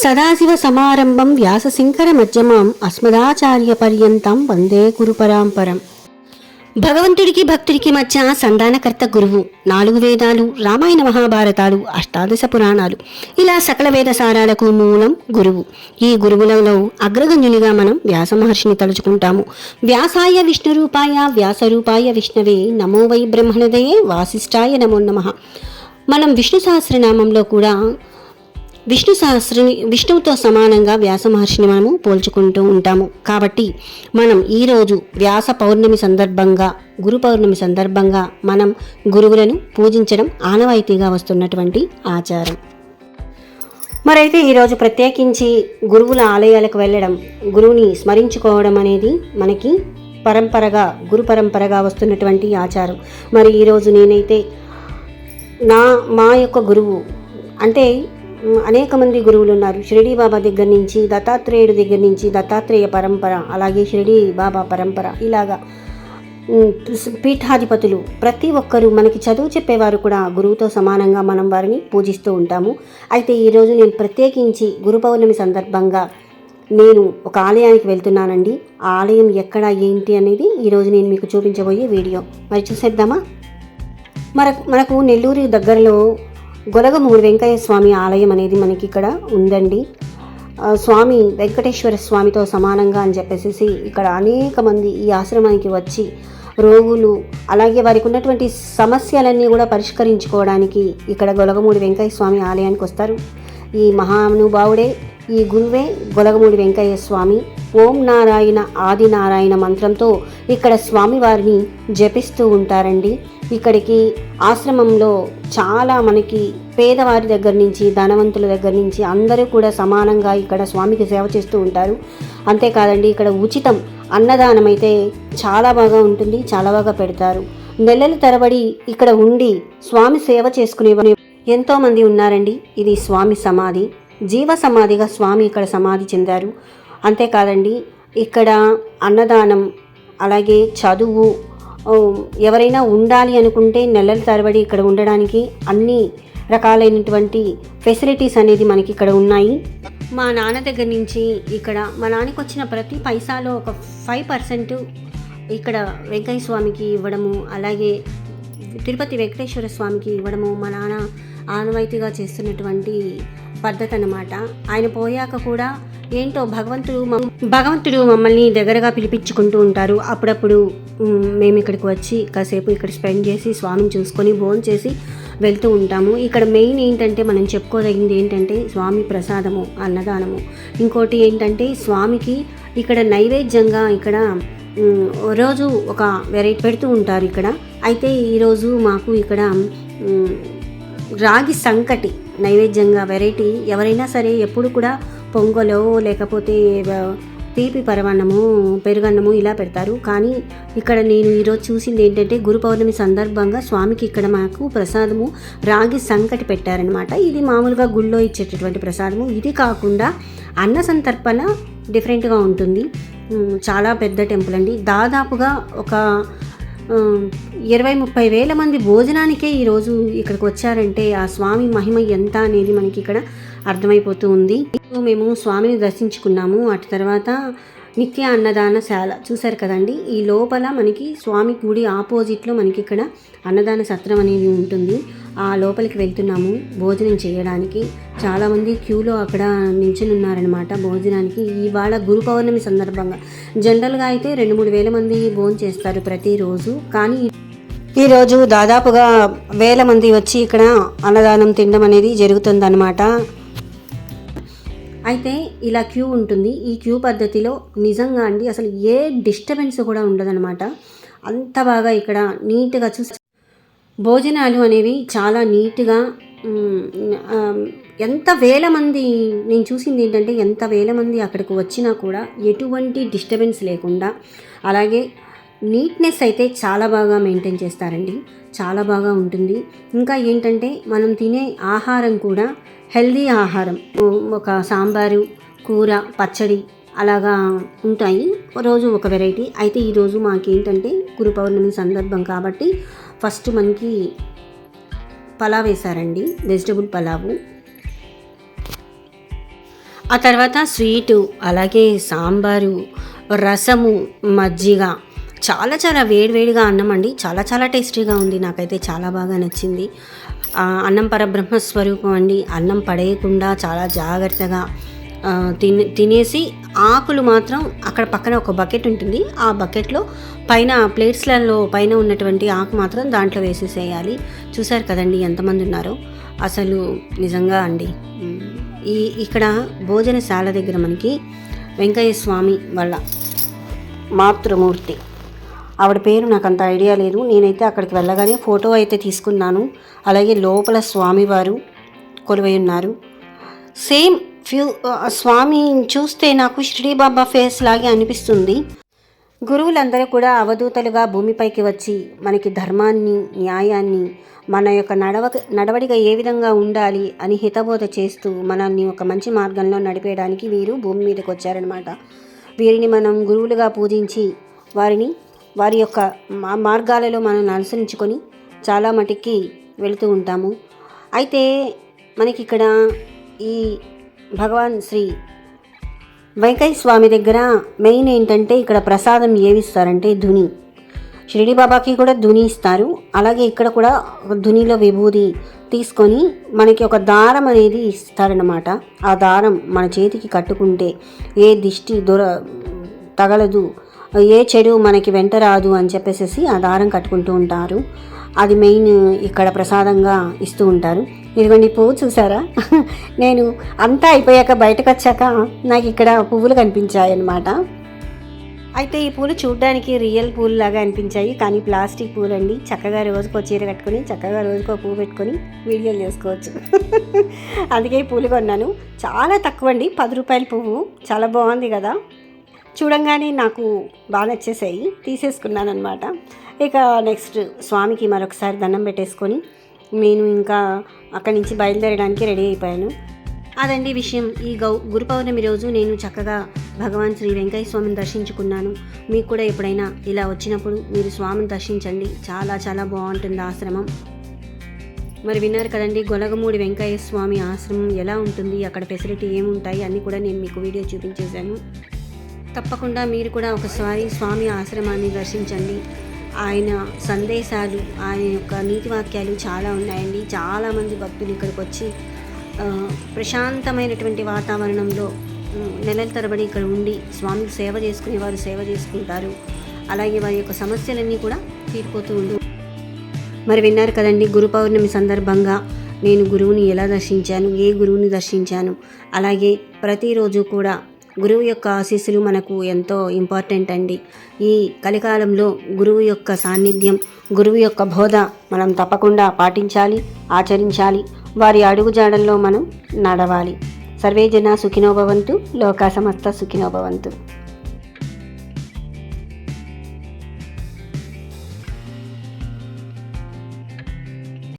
సదాశివ సమారంభం వ్యాసశంకర మధ్యమం అస్మదాచార్య పర్యంతం వందే గురు పరాంపరం భగవంతుడికి భక్తుడికి మధ్య సంధానకర్త గురువు నాలుగు వేదాలు రామాయణ మహాభారతాలు అష్టాదశ పురాణాలు ఇలా సకల వేద సారాలకు మూలం గురువు. ఈ గురువులలో అగ్రగణ్యునిగా మనం వ్యాస మహర్షిని తలుచుకుంటాము. వ్యాసాయ విష్ణురూపాయ వ్యాసరూపాయ విష్ణవే నమో వై బ్రహ్మణదయే వాసిష్టాయ నమో నమః. మనం విష్ణు సహస్రనామంలో కూడా విష్ణు సహస్రని విష్ణువుతో సమానంగా వ్యాస మహర్షిని మనము పోల్చుకుంటూ ఉంటాము. కాబట్టి మనం ఈరోజు వ్యాస పౌర్ణమి సందర్భంగా గురు పౌర్ణమి సందర్భంగా మనం గురువులను పూజించడం ఆనవాయితీగా వస్తున్నటువంటి ఆచారం. మరైతే ఈరోజు ప్రత్యేకించి గురువుల ఆలయాలకు వెళ్ళడం గురువుని స్మరించుకోవడం అనేది మనకి పరంపరగా గురు పరంపరగా వస్తున్నటువంటి ఆచారం. మరి ఈరోజు నేనైతే నా మా యొక్క గురువు అంటే అనేక మంది గురువులు ఉన్నారు. షిరిడి బాబా దగ్గర నుంచి దత్తాత్రేయుడి దగ్గర నుంచి దత్తాత్రేయ పరంపర అలాగే షిరిడి బాబా పరంపర ఇలాగా పీఠాధిపతులు ప్రతి ఒక్కరూ మనకి చదువు చెప్పేవారు కూడా గురువుతో సమానంగా మనం వారిని పూజిస్తూ ఉంటాము. అయితే ఈరోజు నేను ప్రత్యేకించి గురు పౌర్ణమి సందర్భంగా నేను ఒక ఆలయానికి వెళ్తున్నానండి. ఆ ఆలయం ఎక్కడ ఏంటి అనేది ఈరోజు నేను మీకు చూపించబోయే వీడియో. మరి చూసేద్దామా? మనకు మనకు నెల్లూరు దగ్గరలో గొలగమూడి వెంకయ్య స్వామి ఆలయం అనేది మనకి ఇక్కడ ఉందండి. స్వామి వెంకటేశ్వర స్వామితో సమానంగా అని చెప్పేసి ఇక్కడ అనేక మంది ఈ ఆశ్రమానికి వచ్చి రోగులు అలాగే వారికి ఉన్నటువంటి సమస్యలన్నీ కూడా పరిష్కరించుకోవడానికి ఇక్కడ గొలగమూడి వెంకయ్య స్వామి ఆలయానికి వస్తారు. ఈ మహానుభావుడే ఈ గురువే గొలగమూడి వెంకయ్య స్వామి. ఓం నారాయణ ఆది నారాయణ మంత్రంతో ఇక్కడ స్వామివారిని జపిస్తూ ఉంటారండి. ఇక్కడికి ఆశ్రమంలో చాలా మనకి పేదవారి దగ్గర నుంచి ధనవంతుల దగ్గర నుంచి అందరూ కూడా సమానంగా ఇక్కడ స్వామికి సేవ చేస్తూ ఉంటారు. అంతేకాదండి ఇక్కడ ఉచితం అన్నదానం అయితే చాలా బాగా ఉంటుంది చాలా బాగా పెడతారు. నెలల తరబడి ఇక్కడ ఉండి స్వామి సేవ చేసుకునే ఎంతోమంది ఉన్నారండి. ఇది స్వామి సమాధి. జీవ సమాధిగా స్వామి ఇక్కడ సమాధి చెందారు. అంతేకాదండి ఇక్కడ అన్నదానం అలాగే చదువు ఎవరైనా ఉండాలి అనుకుంటే నెలల తరబడి ఇక్కడ ఉండడానికి అన్ని రకాలైనటువంటి ఫెసిలిటీస్ అనేది మనకి ఇక్కడ ఉన్నాయి. మా నాన్న దగ్గర నుంచి ఇక్కడ మా నాన్నకి వచ్చిన ప్రతి పైసాలో ఒక ఫైవ్ పర్సెంట్ ఇక్కడ వెంకయ్య స్వామికి ఇవ్వడము అలాగే తిరుపతి వెంకటేశ్వర స్వామికి ఇవ్వడము మా నాన్న ఆనవాయితీగా చేస్తున్నటువంటి పద్ధతి అనమాట ఆయన పోయాక కూడా ఏంటో భగవంతుడు మమ్- భగవంతుడు మమ్మల్ని దగ్గరగా పిలిపించుకుంటూ ఉంటారు. అప్పుడప్పుడు మేము ఇక్కడికి వచ్చి కాసేపు ఇక్కడ స్పెండ్ చేసి స్వామిని చూసుకొని భోజనం చేసి వెళ్తూ ఉంటాము. ఇక్కడ మెయిన్ ఏంటంటే మనం చెప్పుకోదగింది ఏంటంటే స్వామి ప్రసాదము అన్నదానము. ఇంకోటి ఏంటంటే స్వామికి ఇక్కడ నైవేద్యంగా ఇక్కడ రోజు ఒక వెరైటీ పెడుతూ ఉంటారు ఇక్కడ. అయితే ఈరోజు మాకు ఇక్కడ రాగి సంకటి నైవేద్యంగా వెరైటీ ఎవరైనా సరే ఎప్పుడు కూడా పొంగలో లేకపోతే తీపి పరమాన్నము పెరుగన్నము ఇలా పెడతారు. కానీ ఇక్కడ నేను ఈరోజు చూసింది ఏంటంటే గురు పౌర్ణమి సందర్భంగా స్వామికి ఇక్కడ మాకు ప్రసాదము రాగి సంకటి పెట్టారనమాట ఇది మామూలుగా గుళ్ళో ఇచ్చేటటువంటి ప్రసాదము. ఇది కాకుండా అన్న సంతర్పణ డిఫరెంట్గా ఉంటుంది. చాలా పెద్ద టెంపుల్ అండి. దాదాపుగా ఒక ఇరవై ముప్పై వేల మంది భోజనానికే ఈరోజు ఇక్కడికి వచ్చారంటే ఆ స్వామి మహిమ ఎంత అనేది మనకి ఇక్కడ అర్థమైపోతూ ఉంది. మేము స్వామిని దర్శించుకున్నాము. అటు తర్వాత నిత్య అన్నదాన శాల చూశారు కదండి. ఈ లోపల మనకి స్వామి గుడి ఆపోజిట్లో మనకి ఇక్కడ అన్నదాన సత్రం అనేది ఉంటుంది. ఆ లోపలికి వెళ్తున్నాము. భోజనం చేయడానికి. చాలామంది క్యూలో అక్కడ నిల్చుని ఉన్నారనమాట భోజనానికి. ఇవాళ గురు పౌర్ణమి సందర్భంగా. జనరల్గా అయితే రెండు మూడు వేల మంది భోజనం చేస్తారు ప్రతిరోజు. కానీ ఈరోజు దాదాపుగా వేల మంది వచ్చి ఇక్కడ అన్నదానం తినడం అనేది జరుగుతుందన్నమాట. అయితే ఇలా క్యూ ఉంటుంది. ఈ క్యూ పద్ధతిలో నిజంగా అండి అసలు ఏ డిస్టర్బెన్స్ కూడా ఉండదన్నమాట. అంత బాగా ఇక్కడ నీట్గా చూసి భోజనాలు అనేవి చాలా నీట్గా ఎంత వేల మంది నేను చూసింది ఏంటంటే ఎంత వేల మంది అక్కడికి వచ్చినా కూడా ఎటువంటి డిస్టర్బెన్స్ లేకుండా అలాగే నీట్నెస్ అయితే చాలా బాగా మెయింటైన్ చేస్తారండి. చాలా బాగా ఉంటుంది. ఇంకా ఏంటంటే మనం తినే ఆహారం కూడా హెల్దీ ఆహారం. ఒక సాంబారు కూర పచ్చడి అలాగా ఉంటాయి. రోజు ఒక వెరైటీ. అయితే ఈరోజు మాకేంటంటే గురు పౌర్ణమి సందర్భం కాబట్టి ఫస్ట్ మనకి పలావ్ వేశారండి. వెజిటబుల్ పలావు. ఆ తర్వాత స్వీటు అలాగే సాంబారు రసము మజ్జిగ. చాలా చాలా వేడివేడిగా అన్నం అండి. చాలా చాలా టేస్టీగా ఉంది. నాకైతే చాలా బాగా నచ్చింది. అన్నం పరబ్రహ్మ స్వరూపం అండి. అన్నం పడేయకుండా చాలా జాగ్రత్తగా తిని తినేసి ఆకులు మాత్రం అక్కడ పక్కన ఒక బకెట్ ఉంటుంది. ఆ బకెట్లో పైన ప్లేట్స్లలో పైన ఉన్నటువంటి ఆకు మాత్రం దాంట్లో వేసేసేయాలి. చూసారు కదండి ఎంతమంది ఉన్నారో. అసలు నిజంగా అండి. ఈ ఇక్కడ భోజనశాల దగ్గర మనకి వెంకయ్య స్వామి వాళ్ళ మాతృమూర్తి. ఆవిడ పేరు నాకు అంత ఐడియా లేదు. నేనైతే అక్కడికి వెళ్ళగానే ఫోటో అయితే తీసుకున్నాను. అలాగే లోపల స్వామివారు కొలువై ఉన్నారు. సేమ్ ఫ్యూ స్వామి చూస్తే నాకు శ్రీబాబా ఫేస్ లాగే అనిపిస్తుంది. గురువులందరూ కూడా అవధూతలుగా భూమిపైకి వచ్చి మనకి ధర్మాన్ని న్యాయాన్ని మన యొక్క నడవ నడవడిగా ఏ విధంగా ఉండాలి అని హితబోధ చేస్తూ మనల్ని ఒక మంచి మార్గంలో నడిపేయడానికి వీరు భూమి మీదకి వచ్చారనమాట వీరిని మనం గురువులుగా పూజించి వారిని వారి యొక్క మా మార్గాలలో మనం అనుసరించుకొని చాలా మటుకి వెళుతూ ఉంటాము. అయితే మనకి ఇక్కడ ఈ భగవాన్ శ్రీ వెంకయ్య స్వామి దగ్గర మెయిన్ ఏంటంటే ఇక్కడ ప్రసాదం ఏమిస్తారంటే ధుని. షిరిడి బాబాకి కూడా ధుని ఇస్తారు. అలాగే ఇక్కడ కూడా ధునిలో విభూది తీసుకొని మనకి ఒక దారం అనేది ఇస్తారనమాట ఆ దారం మన చేతికి కట్టుకుంటే ఏ దిష్టి దొర తగలదు ఏ చెడు మనకి వెంట రాదు అని చెప్పేసి ఆ దారం కట్టుకుంటూ ఉంటారు. అది మెయిన్ ఇక్కడ ప్రసాదంగా ఇస్తూ ఉంటారు. ఇదిగోండి పువ్వు చూసారా? నేను అంతా అయిపోయాక బయటకు వచ్చాక నాకు ఇక్కడ పువ్వులు కనిపించాయి అన్నమాట. అయితే ఈ పూలు చూడడానికి రియల్ పూలు లాగా అనిపించాయి. కానీ ప్లాస్టిక్ పూలు అండి. చక్కగా రోజుకో చీర కట్టుకొని చక్కగా రోజుకో పువ్వు పెట్టుకొని వీడియోలు చేసుకోవచ్చు. అందుకే ఈ పూలు కొన్నాను. చాలా తక్కువ అండి పది రూపాయల పువ్వు. చాలా బాగుంది కదా. చూడంగానే నాకు బాగా నచ్చేసాయి. తీసేసుకున్నాను అనమాట ఇక నెక్స్ట్ స్వామికి మరొకసారి దండం పెట్టేసుకొని నేను ఇంకా అక్కడి నుంచి బయలుదేరడానికి రెడీ అయిపోయాను. అదండి విషయం. ఈ గౌ గురు పౌర్ణమి రోజు నేను చక్కగా భగవాన్ శ్రీ వెంకయ్య స్వామిని దర్శించుకున్నాను. మీకు కూడా ఎప్పుడైనా ఇలా వచ్చినప్పుడు మీరు స్వామిని దర్శించండి. చాలా చాలా బాగుంటుంది ఆశ్రమం. మరి విన్నారు కదండి గొలగమూడి వెంకయ్య స్వామి ఆశ్రమం ఎలా ఉంటుంది అక్కడ ఫెసిలిటీ ఏముంటాయి అన్నీ కూడా నేను మీకు వీడియో చూపించేశాను. తప్పకుండా మీరు కూడా ఒకసారి స్వామి ఆశ్రమాన్ని దర్శించండి. ఆయన సందేశాలు ఆయన యొక్క నీతి వాక్యాలు చాలా ఉన్నాయండి. చాలామంది భక్తులు ఇక్కడికి వచ్చి ప్రశాంతమైనటువంటి వాతావరణంలో నెలల తరబడి ఇక్కడ ఉండి స్వామికి సేవ చేసుకునే వారు సేవ చేసుకుంటారు. అలాగే వారి యొక్క సమస్యలన్నీ కూడా తీరిపోతూ ఉండు. మరి విన్నారు కదండి గురు పౌర్ణమి సందర్భంగా నేను గురువుని ఎలా దర్శించాను ఏ గురువుని దర్శించాను? అలాగే ప్రతిరోజు కూడా గురువు యొక్క ఆశీస్సులు మనకు ఎంతో ఇంపార్టెంట్ అండి. ఈ కలికాలంలో గురువు యొక్క సాన్నిధ్యం గురువు యొక్క బోధ మనం తప్పకుండా పాటించాలి ఆచరించాలి. వారి అడుగుజాడల్లో మనం నడవాలి. సర్వే జన సుఖినోభవంతు లోకా సమస్త సుఖినోభవంతు